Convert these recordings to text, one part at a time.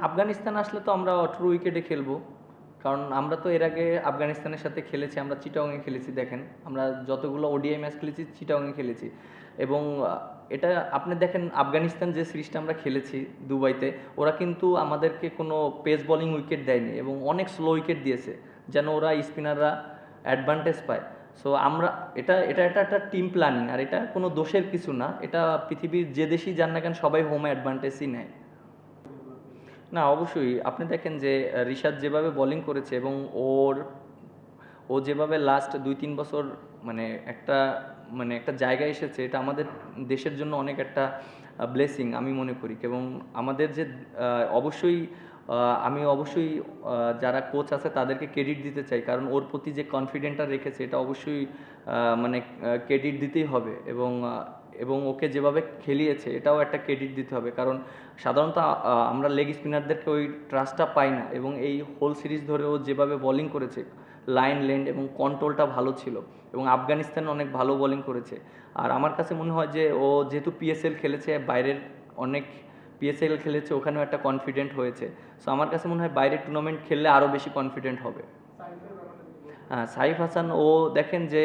আফগানিস্তান আসলে তো আমরা অঠেরো উইকেটে খেলব। কারণ আমরা তো এর আগে আফগানিস্তানের সাথে খেলেছি, আমরা চিটাংয়ে খেলেছি, দেখেন। আমরা যতগুলো ওডিআই ম্যাচ খেলেছি চিটাংয়ে খেলেছি। এবং এটা আপনি দেখেন, আফগানিস্তান যে সিরিজটা আমরা খেলেছি দুবাইতে, ওরা কিন্তু আমাদেরকে কোনো পেস বলিং উইকেট দেয়নি এবং অনেক স্লো উইকেট দিয়েছে, যেন ওরা স্পিনাররা অ্যাডভান্টেজ পায়। সো আমরা, এটা এটা একটা একটা টিম প্ল্যানিং আর এটা কোনো দোষের কিছু না। এটা পৃথিবীর যে দেশই যান না কেন, সবাই হোম অ্যাডভান্টেজই নেয়। না, অবশ্যই। আপনি দেখেন যে রিশাদ যেভাবে বোলিং করেছে এবং ওর, ও যেভাবে লাস্ট দুই তিন বছর মানে একটা মানে একটা জায়গায় এসেছে, এটা আমাদের দেশের জন্য অনেক একটা ব্লেসিং আমি মনে করি। এবং আমাদের যে অবশ্যই আমি অবশ্যই যারা কোচ আছে তাদেরকে ক্রেডিট দিতে চাই। কারণ ওর প্রতি যে কনফিডেন্টটা রেখেছে, এটা অবশ্যই মানে ক্রেডিট দিতেই হবে। এবং এবং ওকে যেভাবে খেলিয়েছে, এটাও একটা ক্রেডিট দিতে হবে। কারণ সাধারণত আমরা লেগ স্পিনারদেরকে ওই ট্রাস্টটা পাই না এবং এই হোল সিরিজ ধরে ও যেভাবে বোলিং করেছে লাইন লেন্ড এবং কন্ট্রোলটা ভালো ছিল এবং আফগানিস্তান অনেক ভালো বোলিং করেছে। আর আমার কাছে মনে হয় যে, ও যেহেতু পিএসএল খেলেছে, বাইরের অনেক পিএসএল খেলেছে, ওখানেও একটা কনফিডেন্ট হয়েছে। সো আমার কাছে মনে হয় বাইরের টুর্নামেন্ট খেললে আরও বেশি কনফিডেন্ট হবে। হ্যাঁ সাইফ হাসান, ও দেখেন যে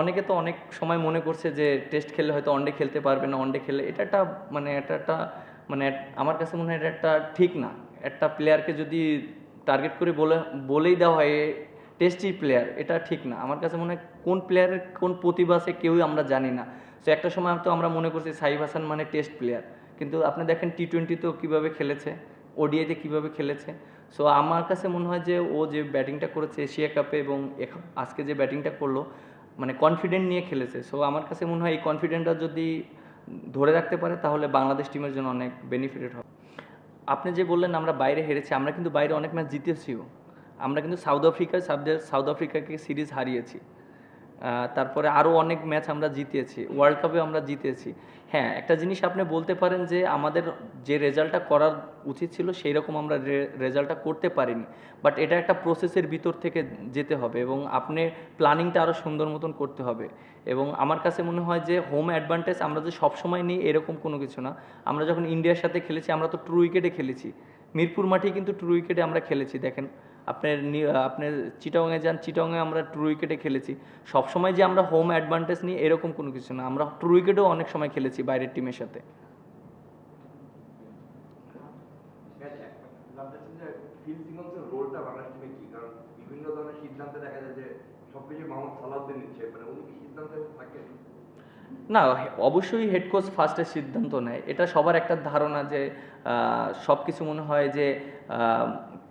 অনেকে তো অনেক সময় মনে করছে যে টেস্ট খেললে হয়তো ওয়ানডে খেলতে পারবে না ওয়ানডে খেললে এটা একটা মানে এটা একটা মানে আমার কাছে মনে হয় এটা একটা ঠিক না। একটা প্লেয়ারকে যদি টার্গেট করে বলে, বলেই দেওয়া হয় টেস্টি প্লেয়ার এটা ঠিক না। আমার কাছে মনে হয় কোন প্লেয়ারের কোন প্রতিভা আছে কেউই আমরা জানি না। তো একটা সময় তো আমরা মনে করছি সাইফ হাসান মানে টেস্ট প্লেয়ার কিন্তু আপনি দেখেন টি টোয়েন্টিতেও কীভাবে খেলেছে ওডিআইতে কীভাবে খেলেছে। সো আমার কাছে মনে হয় যে ও যে ব্যাটিংটা করেছে এশিয়া কাপে এবং আজকে যে ব্যাটিংটা করল মানে কনফিডেন্ট নিয়ে খেলেছে। সো আমার কাছে মনে হয় এই কনফিডেন্টটা যদি ধরে রাখতে পারে, তাহলে বাংলাদেশ টিমের জন্য অনেক বেনিফিটেড হবে। আপনি যে বললেন আমরা বাইরে হেরেছি, আমরা কিন্তু বাইরে অনেক ম্যাচ জিতেছিও। আমরা কিন্তু সাউথ আফ্রিকার সাউথ- আফ্রিকাকে সিরিজ হারিয়েছি। তারপরে আরও অনেক ম্যাচ আমরা জিতেছি ওয়ার্ল্ড কাপে আমরা জিতেছি। হ্যাঁ একটা জিনিস আপনি বলতে পারেন যে আমাদের যে রেজাল্টটা করার উচিত ছিল সেই রকম আমরা রেজাল্টটা করতে পারিনি। বাট এটা একটা প্রসেসের ভিতর থেকে যেতে হবে এবং আপনি প্ল্যানিংটা আরও সুন্দর মতন করতে হবে। এবং আমার কাছে মনে হয় যে হোম অ্যাডভান্টেজ আমরা যে সবসময় নিই এরকম কোনো কিছু না। আমরা যখন ইন্ডিয়ার সাথে খেলেছি, আমরা তো ট্রু উইকেটে খেলেছি। মিরপুর মাঠে কিন্তু ট্রু উইকেটে আমরা খেলেছি। দেখেন, আপনার আপনার চিটাংয়ে যান চিটাংয়ে আমরা ট্রু উইকেটে খেলেছি। সবসময় যে আমরা হোম অ্যাডভান্টেজ নিই, এরকম কোনো কিছু না। আমরা ট্রু উইকেটেও অনেক সময় খেলেছি বাইরের টিমের সাথে। দেখা যায় যে সবকিছু সালাউদ্দিন নিচ্ছে। মানে উনি কি না, অবশ্যই হেড কোচ ফার্স্টে সিদ্ধান্ত নেয়। এটা সবার একটা ধারণা যে সব কিছু মনে হয় যে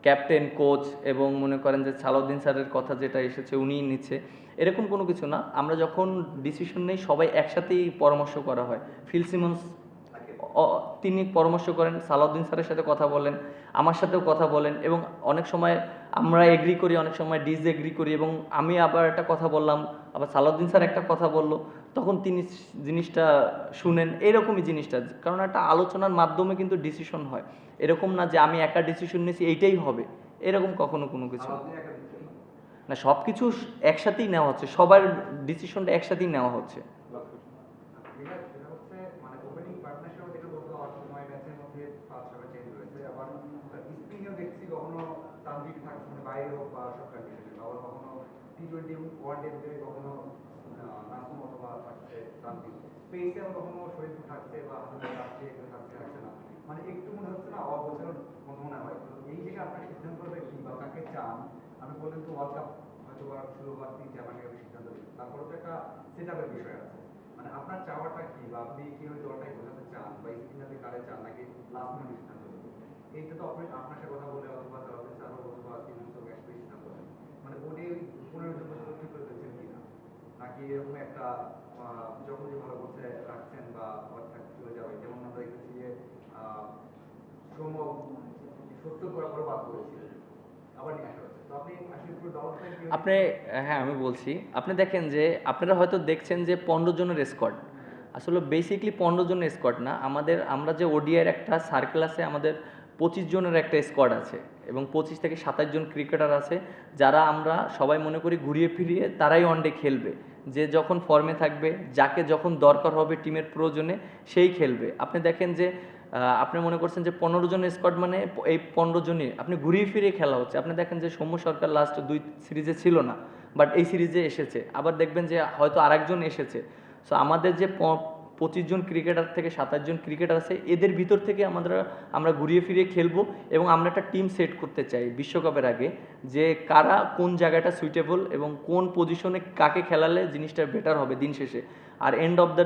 ক্যাপ্টেন কোচ এবং মনে করেন যে সালাউদ্দিন স্যারের কথা যেটা এসেছে উনিই নিচ্ছে। এরকম কোনো কিছু না। আমরা যখন ডিসিশন নেই, সবাই একসাথেই পরামর্শ করা হয়। ফিল সিমন্স তিনি পরামর্শ করেন সালাউদ্দিন স্যারের সাথে কথা বলেন আমার সাথেও কথা বলেন এবং অনেক সময় আমরা এগ্রি করি অনেক সময় ডিস এগ্রি করি এবং আমি আবার একটা কথা বললাম আবার সালাউদ্দিন স্যার একটা কথা বলল তখন তিনি জিনিসটা শুনেন এরকমই জিনিসটা কারণ একটা আলোচনার মাধ্যমে কিন্তু ডিসিশন হয়। এরকম না যে আমি একা ডিসিশন নিয়েছি এইটাই হবে এরকম কখনো কোনো কিছু। না সব কিছু একসাথেই নেওয়া হচ্ছে সবার ডিসিশনটা একসাথেই নেওয়া হচ্ছে বিরাট সেটা হচ্ছে মানে ওপেনিং পার্টনারশিপ থেকে বলতে অনেক সময় ম্যাচের মধ্যে পাঁচ ছয়টা চেঞ্জ হয়েছে আবার স্পিনেও দেখছি কখনো মানে বাইরে হোক বা কন্ডিশনে আবার কখনো টি টোয়েন্টি ওয়ান কখনো নাসুম অথবা থাকছে আবার কখনো থাকছে বা থাকছে কেউ থাকছে থাকছে না। মানে একটু মনে হচ্ছে না মনে মনে হয়। তো এই আপনার বা কাকে চান, আমি বললেন তো ওয়ার্ল্ড কাপ হয়তো বা শুরু হওয়ার তিন চার মাসে সিদ্ধান্ত নিই তারপরে তো একটা সেট আপের বিষয় আছে। মানে আপনার চাওয়াটা কি বা আপনি কীভাবে দলটাই বোঝাতে চান বা স্পিনারকে কারে চান নাকি লাস্ট মিনিট সিদ্ধান্ত নেবেন এইটা তো আপনি আপনার সাথে কথা বলে অথবা সারাদিন স্যার অথবা সিমন্স হোক একসাথে সিদ্ধান্ত নেন মানে ওই পনেরো জন বছর ঠিক করে ফেলছেন কিনা? নাকি এরকম একটা যখন যে ভালো করছে রাখছেন বা চলে যাবে যেমন আমরা দেখেছি যে শ্রম সত্তর করার পরে বাদ করেছিলেন আবার নিয়ে আসা আপনি হ্যাঁ আমি বলছি। আপনি দেখেন যে, আপনারা হয়তো দেখছেন যে পনেরো জনের স্কোয়াড আসলে বেসিকলি পনেরো জনের স্কোয়াড না। আমাদের আমরা যে ওডিআইয়ের একটা সার্কেল আছে, আমাদের পঁচিশ জনের একটা স্কোয়াড আছে এবং পঁচিশ থেকে সাতাশ জন ক্রিকেটার আছে, যারা আমরা সবাই মনে করি ঘুরিয়ে ফিরিয়ে তারাই ওয়ানডে খেলবে। যে যখন ফর্মে থাকবে, যাকে যখন দরকার হবে টিমের প্রয়োজনে সেই খেলবে। আপনি দেখেন যে আপনি মনে করছেন যে পনেরো জন স্কোয়াড মানে এই পনেরো জনই। আপনি ঘুরিয়ে ফিরিয়ে খেলা হচ্ছে। আপনি দেখেন যে সৌম্য সরকার লাস্ট দুই সিরিজে ছিল না বাট এই সিরিজে এসেছে। আবার দেখবেন যে হয়তো আরেকজন এসেছে। সো আমাদের যে পঁচিশ জন ক্রিকেটার থেকে সাতাশ জন ক্রিকেটার আছে, এদের ভিতর থেকে আমাদের, আমরা ঘুরিয়ে ফিরিয়ে খেলব এবং আমরা একটা টিম সেট করতে চাই বিশ্বকাপের আগে যে কারা কোন জায়গাটা সুইটেবল এবং কোন পজিশনে কাকে খেলালে জিনিসটা বেটার হবে দিন শেষে। আর এন্ড অফ দ্য